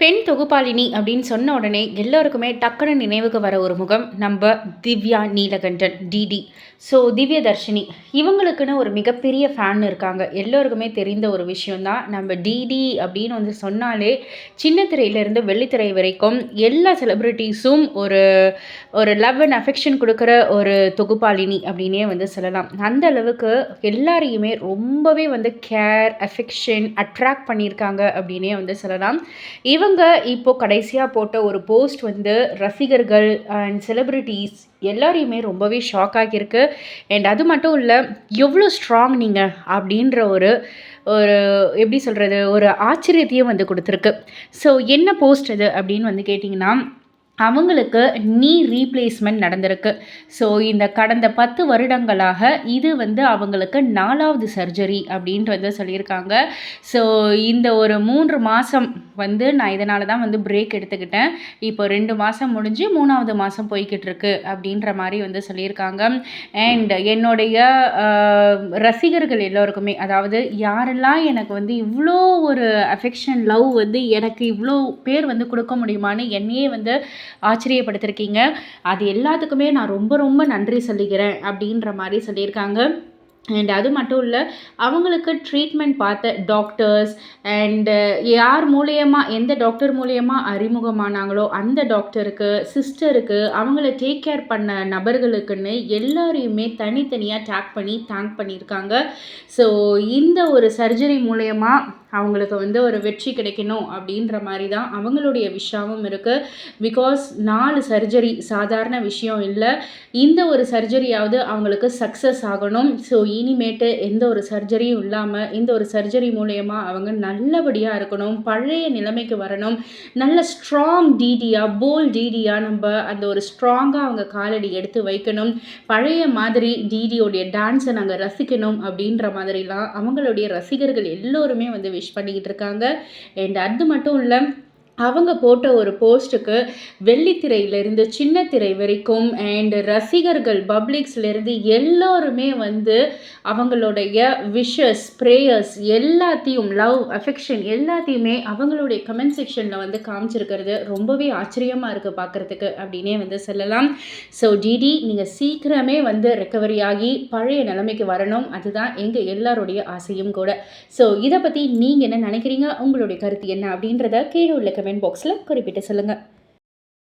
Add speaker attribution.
Speaker 1: பெண் தொகுப்பாளினி அப்படின்னு சொன்ன உடனே எல்லோருக்குமே டக்குன்னு நினைவுக்கு வர ஒரு முகம் நம்ம திவ்யா நீலகண்டன் டிடி. ஸோ திவ்ய தர்ஷினி இவங்களுக்குன்னு ஒரு மிகப்பெரிய ஃபேன் இருக்காங்க. எல்லோருக்குமே தெரிந்த ஒரு விஷயந்தான் நம்ம டிடி அப்படின்னு வந்து சொன்னாலே சின்ன திரையிலேருந்து வெள்ளித்திரை வரைக்கும் எல்லா செலிப்ரிட்டிஸும் ஒரு ஒரு லவ் அண்ட் அஃபெக்ஷன் கொடுக்குற ஒரு தொகுப்பாளினி அப்படின்னே வந்து சொல்லலாம். அந்த அளவுக்கு எல்லாரையுமே ரொம்பவே வந்து கேர் அஃபெக்ஷன் அட்ராக்ட் பண்ணியிருக்காங்க அப்படின்னே வந்து சொல்லலாம். இவங்க இப்போது கடைசியாக போட்ட ஒரு போஸ்ட் வந்து ரசிகர்கள் அண்ட் செலிப்ரிட்டிஸ் எல்லாரையுமே ரொம்பவே ஷாக் ஆகியிருக்கு அண்ட் அது மட்டும் இல்லை எவ்வளோ ஸ்ட்ராங் நீங்கள் அப்படின்ற ஒரு ஒரு எப்படி சொல்கிறது ஒரு ஆச்சரியத்தையும் வந்து கொடுத்துருக்கு. ஸோ என்ன போஸ்ட் அது அப்படின்னு வந்து கேட்டிங்கன்னா அவங்களுக்கு நீ ரீப்ளேஸ்மெண்ட் நடந்திருக்கு. ஸோ இந்த கடந்த பத்து வருடங்களாக இது வந்து அவங்களுக்கு நாலாவது சர்ஜரி அப்படின்ட்டு வந்து சொல்லியிருக்காங்க. ஸோ இந்த ஒரு மூன்று மாதம் வந்து நான் இதனால தான் வந்து பிரேக் எடுத்துக்கிட்டேன். இப்போ ரெண்டு மாதம் முடிஞ்சு மூணாவது மாதம் போய்கிட்டு இருக்கு அப்படின்ற மாதிரி வந்து சொல்லியிருக்காங்க. அண்ட் என்னுடைய ரசிகர்கள் எல்லோருக்குமே அதாவது யாரெல்லாம் எனக்கு வந்து இவ்வளோ ஒரு அஃபெக்ஷன் லவ் வந்து எனக்கு இவ்வளோ பேர் வந்து கொடுக்க முடியுமான்னு என்னையே வந்து ஆச்சரியப்படுத்திருக்கீங்க. அது எல்லாத்துக்குமே நான் ரொம்ப ரொம்ப நன்றி சொல்லிக்கிறேன் அப்படின்ற மாதிரி சொல்லியிருக்காங்க. அண்ட் அது மட்டும் இல்லை அவங்களுக்கு ட்ரீட்மெண்ட் பார்த்த டாக்டர்ஸ் அண்டு யார் மூலியமாக எந்த டாக்டர் மூலியமாக அறிமுகமானாங்களோ அந்த டாக்டருக்கு சிஸ்டருக்கு அவங்கள டேக் கேர் பண்ண நபர்களுக்குன்னு எல்லாரையுமே தனித்தனியாக டேக் பண்ணி தேங்க் பண்ணியிருக்காங்க. ஸோ இந்த ஒரு சர்ஜரி மூலயமா அவங்களுக்கு வந்து ஒரு வெற்றி கிடைக்கணும் அப்படின்ற மாதிரி தான் அவங்களுடைய விஷயமும் இருக்குது பிகாஸ் நாலு சர்ஜரி சாதாரண விஷயம் இல்லை. இந்த ஒரு சர்ஜரியாவது அவங்களுக்கு சக்ஸஸ் ஆகணும். ஸோ இனிமேட்டு எந்த ஒரு சர்ஜரியும் இல்லாமல் இந்த ஒரு சர்ஜரி மூலயமா அவங்க நல்லபடியாக இருக்கணும். பழைய நிலைமைக்கு வரணும். நல்ல ஸ்ட்ராங் டிடியாக போல் டிடியாக நம்ம அந்த ஒரு ஸ்ட்ராங்காக அவங்க காலடி எடுத்து வைக்கணும். பழைய மாதிரி டிடியோடைய டான்ஸை நாங்கள் ரசிக்கணும் அப்படின்ற மாதிரிலாம் அவங்களுடைய ரசிகர்கள் எல்லோருமே வந்து விஷ் பண்ணிக்கிட்டு இருக்காங்க. அண்ட் அது மட்டும் இல்லை அவங்க போட்ட ஒரு போஸ்ட்டுக்கு வெள்ளித்திரையிலேருந்து சின்ன திரை வரைக்கும் அண்ட் ரசிகர்கள் பப்ளிக்ஸ்லேருந்து எல்லோருமே வந்து அவங்களுடைய விஷஸ் ப்ரேயர்ஸ் எல்லாத்தையும் லவ் அஃபெக்ஷன் எல்லாத்தையுமே அவங்களுடைய கமெண்ட் செக்ஷனில் வந்து காமிச்சிருக்கிறது. ரொம்பவே ஆச்சரியமாக இருக்குது பார்க்குறதுக்கு அப்படின்னே வந்து சொல்லலாம். ஸோ டிடி நீங்கள் சீக்கிரமே வந்து ரெக்கவரி ஆகி பழைய நிலைமைக்கு வரணும். அதுதான் எங்கள் எல்லாருடைய ஆசையும் கூட. ஸோ இதை பற்றி நீங்கள் என்ன நினைக்கிறீங்க? உங்களுடைய கருத்து என்ன அப்படின்றத கீழே உள்ள கமெண்ட் பாக்ஸில் குறிப்பிட்டு சொல்லுங்கள்